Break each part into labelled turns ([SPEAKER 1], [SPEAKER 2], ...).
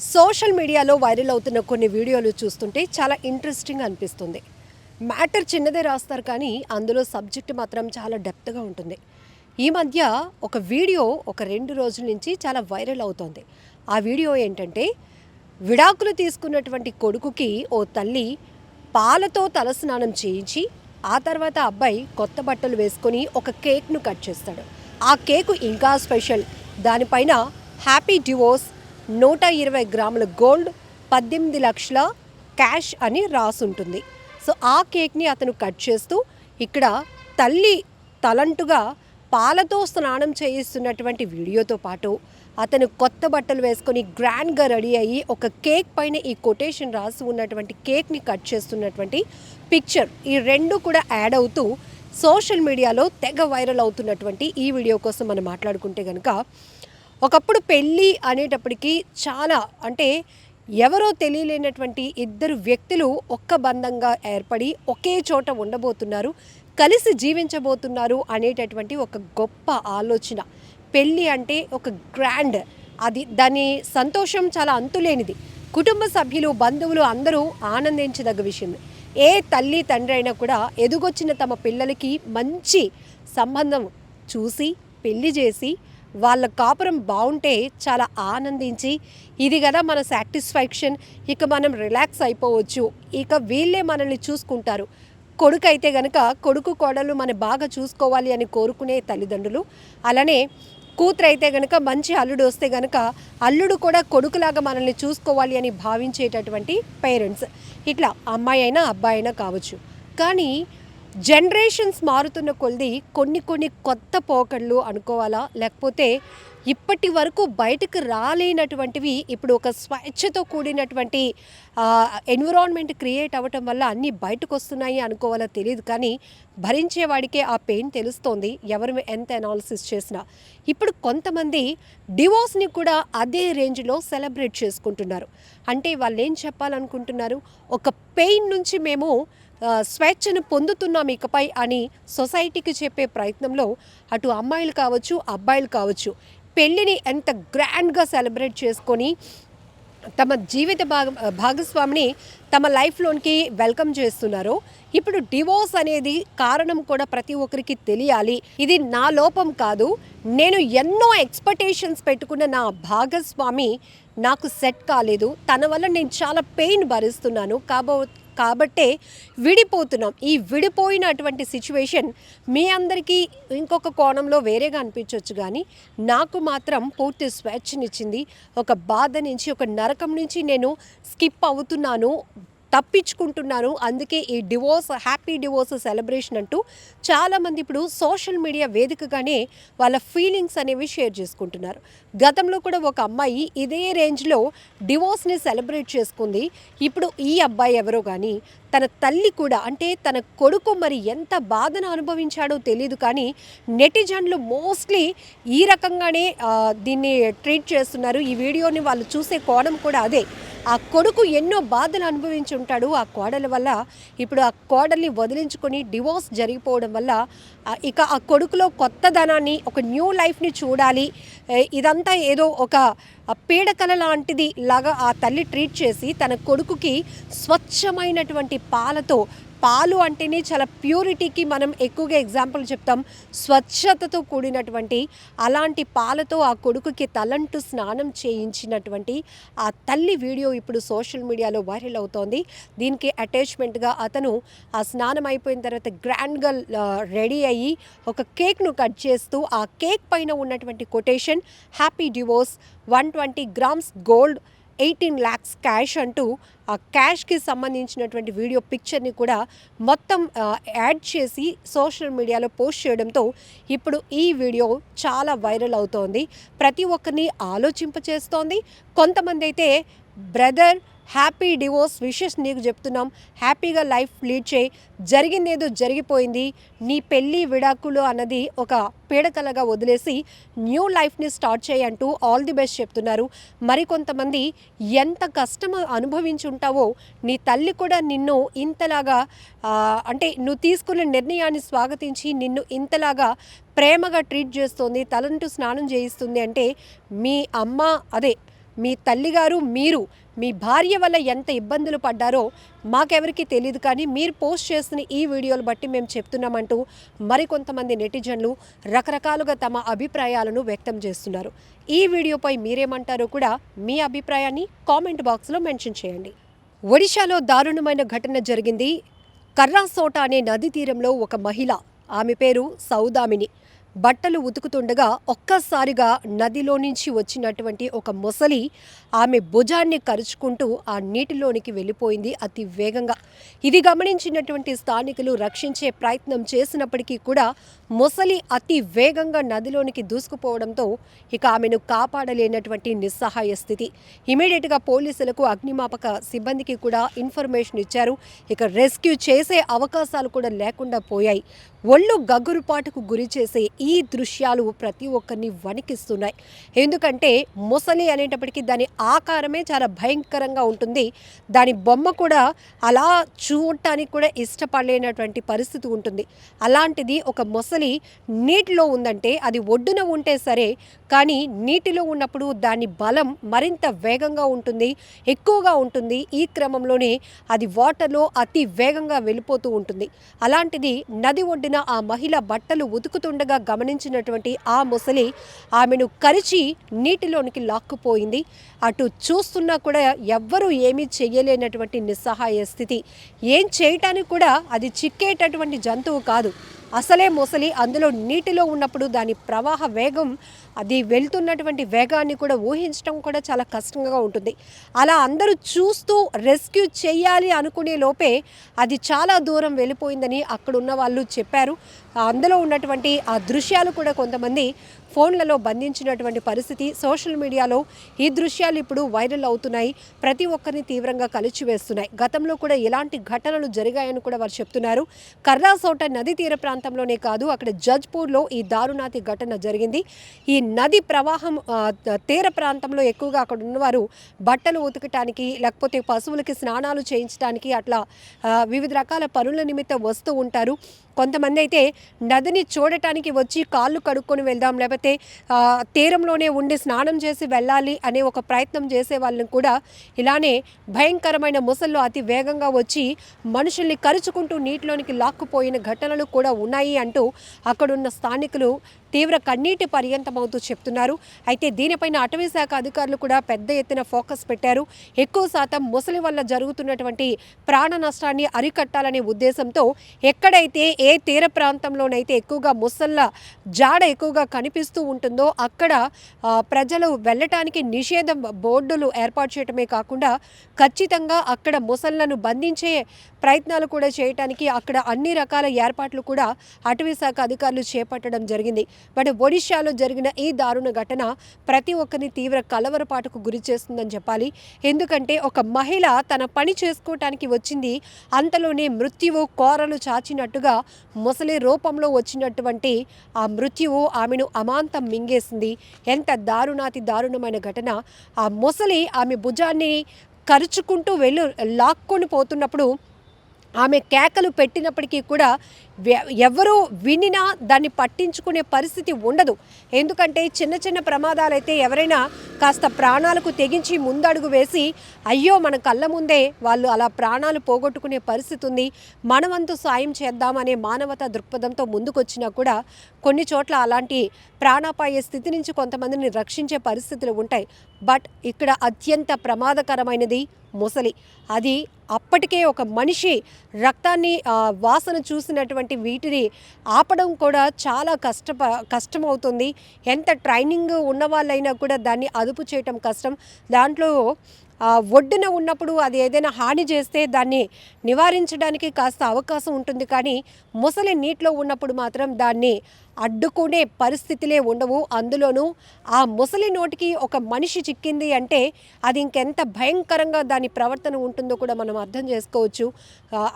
[SPEAKER 1] Social మీడియాలో viral అవుతున్న కొన్ని వీడియోలు చూస్తుంటే చాలా ఇంట్రెస్టింగ్ అనిపిస్తుంది. మ్యాటర్ చిన్నదే రాస్తారు కానీ అందులో సబ్జెక్ట్ మాత్రం చాలా డెప్త్గా ఉంటుంది. ఈ మధ్య ఒక వీడియో ఒక రెండు రోజుల నుంచి చాలా వైరల్ అవుతోంది. ఆ వీడియో ఏంటంటే విడాకులు తీసుకున్నటువంటి కొడుకుకి ఓ తల్లి పాలతో తలస్నానం చేయించి ఆ తర్వాత అబ్బాయి కొత్త బట్టలు వేసుకొని ఒక కేక్ను కట్ చేస్తాడు. ఆ కేకు ఇంకా స్పెషల్. దానిపైన హ్యాపీ డివోర్స్ నూట ఇరవై గ్రాముల గోల్డ్ పద్దెనిమిది లక్షల క్యాష్ అని రాసుంటుంది. సో ఆ కేక్ని అతను కట్ చేస్తూ ఇక్కడ తల్లి తలంటుగా పాలతో స్నానం చేయిస్తున్నటువంటి వీడియోతో పాటు అతను కొత్త బట్టలు వేసుకొని గ్రాండ్గా రెడీ అయ్యి ఒక కేక్ పైన ఈ కొటేషన్ రాసి ఉన్నటువంటి కేక్ని కట్ చేస్తున్నటువంటి పిక్చర్ ఈ రెండు కూడా యాడ్ అవుతూ సోషల్ మీడియాలో తెగ వైరల్ అవుతున్నటువంటి ఈ వీడియో కోసం మనం మాట్లాడుకుంటే కనుక ఒకప్పుడు పెళ్ళి అనేటప్పటికీ చాలా అంటే ఎవరో తెలియలేనటువంటి ఇద్దరు వ్యక్తులు ఒక్క బంధంగా ఏర్పడి ఒకే చోట ఉండబోతున్నారు కలిసి జీవించబోతున్నారు అనేటటువంటి ఒక గొప్ప ఆలోచన. పెళ్ళి అంటే ఒక గ్రాండ్. అది దాని సంతోషం చాలా అంతులేనిది. కుటుంబ సభ్యులు బంధువులు అందరూ ఆనందించదగ్గ విషయం ఏ తల్లి తండ్రి అయినా కూడా ఎదుగొచ్చిన తమ పిల్లలకి మంచి సంబంధం చూసి పెళ్ళి చేసి వాళ్ళ కాపురం బాగుంటే చాలా ఆనందించి ఇది కదా మన సాటిస్ఫాక్షన్ ఇక మనం రిలాక్స్ అయిపోవచ్చు. ఇక వీళ్ళే మనల్ని చూసుకుంటారు. కొడుకు అయితే గనక కొడుకు కోడలు మన బాగా చూసుకోవాలి అని కోరుకునే తల్లిదండ్రులు. అలానే కూతురు అయితే గనక మంచి అల్లుడు వస్తే గనక అల్లుడు కూడా కొడుకులాగా మనల్ని చూసుకోవాలి అని భావించేటటువంటి పేరెంట్స్. ఇట్లా అమ్మాయి అయినా అబ్బాయి అయినా కావచ్చు. కానీ జనరేషన్స్ మారుతున్న కొలది కొన్ని కొన్ని కొత్త పోకళ్ళు అనుకోవాలా? లేకపోతే ఇప్పటి వరకు బయటకు రాలేనటువంటివి ఇప్పుడు ఒక స్వేచ్ఛతో కూడినటువంటి ఎన్విరాన్మెంట్ క్రియేట్ అవ్వటం వల్ల అన్నీ బయటకు వస్తున్నాయి అనుకోవాలో తెలియదు కానీ భరించేవాడికే ఆ పెయిన్ తెలుస్తోంది. ఎవరు ఎంత అనాలిసిస్ చేసినా. ఇప్పుడు కొంతమంది డివోర్స్ని కూడా అదే రేంజ్లో సెలబ్రేట్ చేసుకుంటున్నారు. అంటే వాళ్ళు ఏం చెప్పాలనుకుంటున్నారు? ఒక పెయిన్ నుంచి మేము స్వేచ్ఛను పొందుతున్నాం ఇకపై అని సొసైటీకి చెప్పే ప్రయత్నంలో అటు అమ్మాయిలు కావచ్చు అబ్బాయిలు కావచ్చు పెళ్ళిని ఎంత గ్రాండ్గా సెలబ్రేట్ చేసుకొని తమ జీవిత భాగ భాగస్వామిని తమ లైఫ్లోనికి వెల్కమ్ చేస్తున్నారో ఇప్పుడు డివోర్స్ అనేది కారణం కూడా ప్రతి ఒక్కరికి తెలియాలి. ఇది నా లోపం కాదు. నేను ఎన్నో ఎక్స్పెక్టేషన్స్ పెట్టుకున్న నా భాగస్వామి నాకు సెట్ కాలేదు. తన వల్ల నేను చాలా పెయిన్ భరిస్తున్నాను. కాబో కాబట్టే విడిపోతున్నాం. ఈ విడిపోయినటువంటి సిచ్యువేషన్ మీ అందరికీ ఇంకొక కోణంలో వేరేగా అనిపించవచ్చు కానీ నాకు మాత్రం పూర్తి స్వేచ్ఛనిచ్చింది. ఒక బాధ నుంచి ఒక నరకం నుంచి నేను స్కిప్ అవుతున్నాను. తప్పించుకుంటున్నాను అందుకే ఈ డివోర్స్ హ్యాపీ డివోర్స్ సెలబ్రేషన్ అంటూ చాలామంది ఇప్పుడు సోషల్ మీడియా వేదికగానే వాళ్ళ ఫీలింగ్స్ అనేవి షేర్ చేసుకుంటున్నారు. గతంలో కూడా ఒక అమ్మాయి ఇదే రేంజ్లో డివోర్స్ని సెలబ్రేట్ చేసుకుంది. ఇప్పుడు ఈ అబ్బాయి ఎవరో కానీ తన తల్లి కూడా అంటే తన కొడుకు మరి ఎంత బాధను అనుభవించాడో తెలియదు కానీ నెటిజన్లు మోస్ట్లీ ఈ రకంగానే దీన్ని ట్రీట్ చేస్తున్నారు. ఈ వీడియోని వాళ్ళు చూసే కోణం కూడా అదే. ఆ కొడుకు ఎన్నో బాధలు అనుభవించి ఉంటాడు ఆ కోడల వల్ల ఇప్పుడు ఆ కోడల్ని వదిలించుకొని డివోర్స్ జరిగిపోవడం వల్ల ఇక ఆ కొడుకులో కొత్తదనాన్ని ఒక న్యూ లైఫ్ని చూడాలి. ఇదంతా ఏదో ఒక పీడకల లాంటిది లాగా ఆ తల్లి ట్రీట్ చేసి తన కొడుకుకి స్వచ్ఛమైనటువంటి పాలతో పాలు అంటేనే చాలా ప్యూరిటీకి మనం ఎక్కువగా ఎగ్జాంపుల్ చెప్తాం. స్వచ్ఛతతో కూడినటువంటి అలాంటి పాలతో ఆ కొడుకుకి తలంటు స్నానం చేయించినటువంటి ఆ తల్లి వీడియో ఇప్పుడు సోషల్ మీడియాలో వైరల్ అవుతోంది. దీనికి అటాచ్మెంట్గా అతను ఆ స్నానం అయిపోయిన తర్వాత గ్రాండ్గా రెడీ అయ్యి ఒక కేక్ను కట్ చేస్తూ ఆ కేక్ పైన ఉన్నటువంటి quotation happy divorce one twenty grams gold eighteen lakhs cash అంటూ ఆ క్యాష్కి సంబంధించినటువంటి వీడియో పిక్చర్ని కూడా మొత్తం యాడ్ చేసి సోషల్ మీడియాలో పోస్ట్ చేయడంతో ఇప్పుడు ఈ వీడియో చాలా వైరల్ అవుతోంది. ప్రతి ఒక్కరిని ఆలోచింపచేస్తోంది. కొంతమంది అయితే బ్రదర్ హ్యాపీ డివోర్స్ విషెస్ నీకు చెప్తున్నాం. హ్యాపీగా లైఫ్ లీడ్ చేయి. జరిగింది ఏదో జరిగిపోయింది. నీ పెళ్ళి విడాకులు అన్నది ఒక పీడకలగా వదిలేసి న్యూ లైఫ్ని స్టార్ట్ చేయి అంటూ ఆల్ ది బెస్ట్ చెప్తున్నారు. మరికొంతమంది ఎంత కష్టం అనుభవించుంటావో నీ తల్లి కూడా నిన్ను ఇంతలాగా అంటే నువ్వు తీసుకున్న నిర్ణయాన్ని స్వాగతించి నిన్ను ఇంతలాగా ప్రేమగా ట్రీట్ చేస్తుంది తలంటూ స్నానం చేయిస్తుంది అంటే మీ అమ్మ అదే మీ తల్లిగారు మీరు మీ భార్య వల్ల ఎంత ఇబ్బందులు పడ్డారో మాకెవరికి తెలియదు కానీ మీరు పోస్ట్ చేస్తున్న ఈ వీడియోలు బట్టి మేము చెప్తున్నామంటూ మరికొంతమంది నెటిజన్లు రకరకాలుగా తమ అభిప్రాయాలను వ్యక్తం చేస్తున్నారు. ఈ వీడియోపై మీరేమంటారో కూడా మీ అభిప్రాయాన్ని కామెంట్ బాక్స్లో మెన్షన్ చేయండి. ఒడిశాలో దారుణమైన ఘటన జరిగింది. కర్రాసోట అనే నది తీరంలో ఒక మహిళ ఆమె పేరు సౌదామిని. బట్టలు ఉతుకుతుండగా ఒక్కసారిగా నదిలో నుంచి వచ్చినటువంటి ఒక మొసలి ఆమె భుజాన్ని కరుచుకుంటూ ఆ నీటిలోనికి వెళ్ళిపోయింది అతి వేగంగా. ఇది గమనించినటువంటి స్థానికులు రక్షించే ప్రయత్నం చేసినప్పటికీ కూడా మొసలి అతి వేగంగా నదిలోనికి దూసుకుపోవడంతో ఇక ఆమెను కాపాడలేనటువంటి నిస్సహాయ స్థితి. ఇమీడియట్గా పోలీసులకు అగ్నిమాపక సిబ్బందికి కూడా ఇన్ఫర్మేషన్ ఇచ్చారు. ఇక రెస్క్యూ చేసే అవకాశాలు కూడా లేకుండా పోయాయి. ఒళ్ళు గగ్గురుపాటుకు గురి చేసే ఈ ఈ దృశ్యాలు ప్రతి ఒక్కరిని వణికిస్తున్నాయి. ఎందుకంటే మొసలి అనేటప్పటికీ దాని ఆకారమే చాలా భయంకరంగా ఉంటుంది. దాని బొమ్మ కూడా అలా చూడటానికి కూడా ఇష్టపడలేనటువంటి పరిస్థితి ఉంటుంది. అలాంటిది ఒక మొసలి నీటిలో ఉందంటే అది ఒడ్డున ఉంటే సరే కానీ నీటిలో ఉన్నప్పుడు దాని బలం మరింత వేగంగా ఉంటుంది ఎక్కువగా ఉంటుంది. ఈ క్రమంలోనే అది వాటర్లో అతి వేగంగా వెళ్ళిపోతూ ఉంటుంది. అలాంటిది నది ఒడ్డున ఆ మహిళ బట్టలు ఉతుకుతుండగా గమనించినటువంటి ఆ మొసలి ఆమెను కరిచి నీటిలోనికి లాక్కుపోయింది. అటు చూస్తున్నా కూడా ఎవ్వరూ ఏమీ చేయలేనటువంటి నిస్సహాయ స్థితి. ఏం చేయటానికి కూడా అది చిక్కేటటువంటి జంతువు కాదు. అసలే మొసలి అందులో నీటిలో ఉన్నప్పుడు దాని ప్రవాహ వేగం అది వెళ్తున్నటువంటి వేగాన్ని కూడా ఊహించడం కూడా చాలా కష్టంగా ఉంటుంది. అలా అందరూ చూస్తూ రెస్క్యూ చేయాలి అనుకునే లోపే అది చాలా దూరం వెళ్ళిపోయిందని అక్కడ ఉన్న వాళ్ళు చెప్పారు. అందులో ఉన్నటువంటి ఆ దృశ్యాలు కూడా కొంతమంది ఫోన్లలో బంధించినటువంటి పరిస్థితి. సోషల్ మీడియాలో ఈ దృశ్యాలు ఇప్పుడు వైరల్ అవుతున్నాయి. ప్రతి ఒక్కరిని తీవ్రంగా కలిచివేస్తున్నాయి. గతంలో కూడా ఇలాంటి ఘటనలు జరిగాయని కూడా వారు చెప్తున్నారు. కర్రాసోట నది తీర ప్రాంతంలోనే కాదు అక్కడ జజ్పూర్లో ఈ దారుణాతి ఘటన జరిగింది. ఈ నది ప్రవాహం తీర ప్రాంతంలో ఎక్కువగా అక్కడ ఉన్నవారు బట్టలు ఉతకటానికి లేకపోతే పశువులకి స్నానాలు చేయించడానికి అట్లా వివిధ రకాల పనుల నిమిత్తం వస్తూ ఉంటారు. కొంతమంది అయితే నదిని చూడటానికి వచ్చి కాళ్ళు కడుక్కొని వెళ్దాం లేకపోతే తీరంలోనే ఉండి స్నానం చేసి వెళ్ళాలి అనే ఒక ప్రయత్నం చేసే వాళ్ళని కూడా ఇలానే భయంకరమైన ముసళ్ళు అతి వేగంగా వచ్చి మనుషుల్ని కరుచుకుంటూ నీటిలోనికి లాక్కుపోయిన ఘటనలు కూడా ఉన్నాయి అంటూ అక్కడున్న స్థానికులు తీవ్ర కన్నీటి పర్యంతమవుతూ చెప్తున్నారు. అయితే దీనిపైన అటవీ శాఖ అధికారులు కూడా పెద్ద ఎత్తున ఫోకస్ పెట్టారు. ఎక్కువ శాతం ముసలి వల్ల జరుగుతున్నటువంటి ప్రాణ నష్టాన్ని అరికట్టాలనే ఉద్దేశంతో ఎక్కడైతే ఏ తీర ప్రాంతంలోనైతే ఎక్కువగా ముసళ్ళ జాడ ఎక్కువగా కనిపిస్తూ ఉంటుందో అక్కడ ప్రజలు వెళ్ళటానికి నిషేధం బోర్డులు ఏర్పాటు చేయటమే కాకుండా ఖచ్చితంగా అక్కడ ముసళ్ళను బంధించే ప్రయత్నాలు కూడా చేయటానికి అక్కడ అన్ని రకాల ఏర్పాట్లు కూడా అటవీ శాఖ అధికారులు చేపట్టడం జరిగింది. బట్ ఒడిశాలో జరిగిన ఈ దారుణ ఘటన ప్రతి ఒక్కరిని తీవ్ర కలవరపాటుకు గురి చేస్తుందని చెప్పాలి. ఎందుకంటే ఒక మహిళ తన పని చేసుకోవటానికి వచ్చింది. అంతలోనే మృత్యువు కోరలు చాచినట్టుగా ముసలి రూపంలో వచ్చినటువంటి ఆ మృత్యువు ఆమెను అమాంతం మింగేసింది. ఎంత దారుణాతి దారుణమైన ఘటన. ఆ ముసలి ఆమె భుజాన్ని కరుచుకుంటూ వెళ్ళు లాక్కొని పోతున్నప్పుడు ఆమె కేకలు పెట్టినప్పటికీ కూడా ఎవరు వినినా దాన్ని పట్టించుకునే పరిస్థితి ఉండదు. ఎందుకంటే చిన్న చిన్న ప్రమాదాలైతే ఎవరైనా కాస్త ప్రాణాలకు తెగించి ముందడుగు వేసి అయ్యో మన కళ్ళ ముందే వాళ్ళు అలా ప్రాణాలు పోగొట్టుకునే పరిస్థితి ఉంది మనవంతు సాయం చేద్దామనే మానవతా దృక్పథంతో ముందుకొచ్చినా కూడా కొన్ని చోట్ల అలాంటి ప్రాణాపాయ స్థితి నుంచి కొంతమందిని రక్షించే పరిస్థితులు ఉంటాయి. బట్ ఇక్కడ అత్యంత ప్రమాదకరమైనది ముసలి. అది అప్పటికే ఒక మనిషి రక్తాన్ని వాసన చూసినటువంటి వీటిని ఆపడం కూడా చాలా కష్టప కష్టమవుతుంది. ఎంత ట్రైనింగ్ ఉన్న వాళ్ళైనా కూడా దాన్ని అదుపు చేయటం కష్టం. దాంట్లో ఒడ్డున ఉన్నప్పుడు అది ఏదైనా హాని చేస్తే దాన్ని నివారించడానికి కాస్త అవకాశం ఉంటుంది. కానీ ముసలి నీటిలో ఉన్నప్పుడు మాత్రం దాన్ని అడ్డుకునే పరిస్థితులే ఉండవు. అందులోనూ ఆ ముసలి నోటికి ఒక మనిషి చిక్కింది అంటే అది ఇంకెంత భయంకరంగా దాని ప్రవర్తన ఉంటుందో కూడా మనం అర్థం చేసుకోవచ్చు.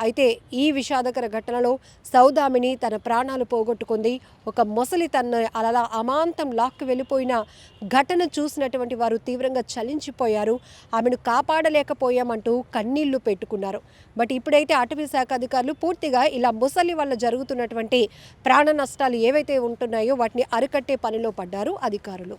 [SPEAKER 1] అయితే ఈ విషాదకర ఘటనలో సౌదామిని తన ప్రాణాలు పోగొట్టుకుంది. ఒక ముసలి తన అలా అమాంతం లాక్కు వెళ్ళిపోయిన ఘటన చూసినటువంటి వారు తీవ్రంగా చలించిపోయారు. ఆమె ఆమెను కాపాడలేకపోయామంటూ కన్నీళ్ళు పెట్టుకున్నారు. బట్ ఇప్పుడైతే అటవీ శాఖ అధికారులు పూర్తిగా ఇలా ముసలి వల్ల జరుగుతున్నటువంటి ప్రాణ నష్టాలు ఏవైతే ఉంటున్నాయో వాటిని అరికట్టే పనిలో పడ్డారు అధికారులు.